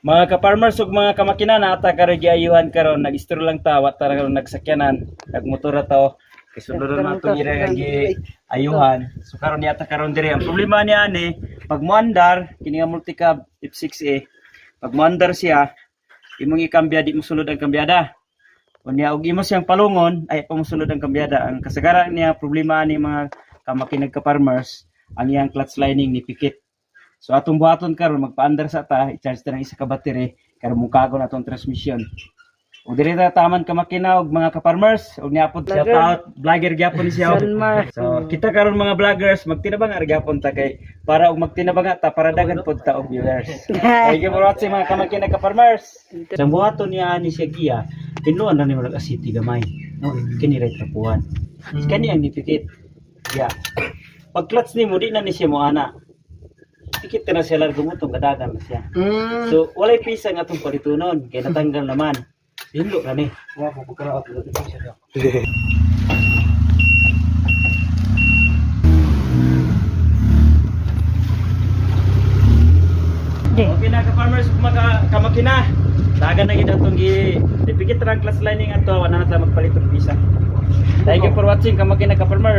Mga ka-farmers ug mga kamakina na ata karon giayuhan karon. Nag-istro lang ta wa ta karon nagsakyanan. Nagmotora ta sunod na to gira gi ayuhan so karon yata karon dire ang problema niya ani pag moandar kini nga multicab F6A pag moandar siya imong ikambya di mo sulod ang kambyada Unya og imo siyang palungon ay pamusunod ang kambyada ang kasagaran niya problema ni mga kamakinag ka farmers ang iyang clutch lining ni pikit So atong buhaton karon magpaandar sa ta, i-charge ta ng isa ka battery karon mukago na atong transmission. O diri ta taman ka makina og mga ka-farmers, og niapod shout out vlogger gyapon siya. So kita karon mga vloggers magtinabang ar gyapon ta kay para og magtinabang ta para dagan pod ta og viewers. Thank you for watching mga kamakina ka-farmers. Sa buhaton niya ni siya giya, tinuan na ni wala city gamay. No, kini right rapuan. Kani ang nipikit. Ya. Pag clutch ni mo di na ni siya mo ana. Pikit ka na siya largo mo itong kadagan na siya. Mm. So, walay pisa nga itong palitunon. Kaya natanggal naman. Hinlo ka ni. Di. Okay na ka-farmers, maka, kamakina. Dagan na gina itong gi... Ipikit lang class lining ato. Wala na tayo magpalit ng pisa. Thank you for watching kamakina ka-farmers.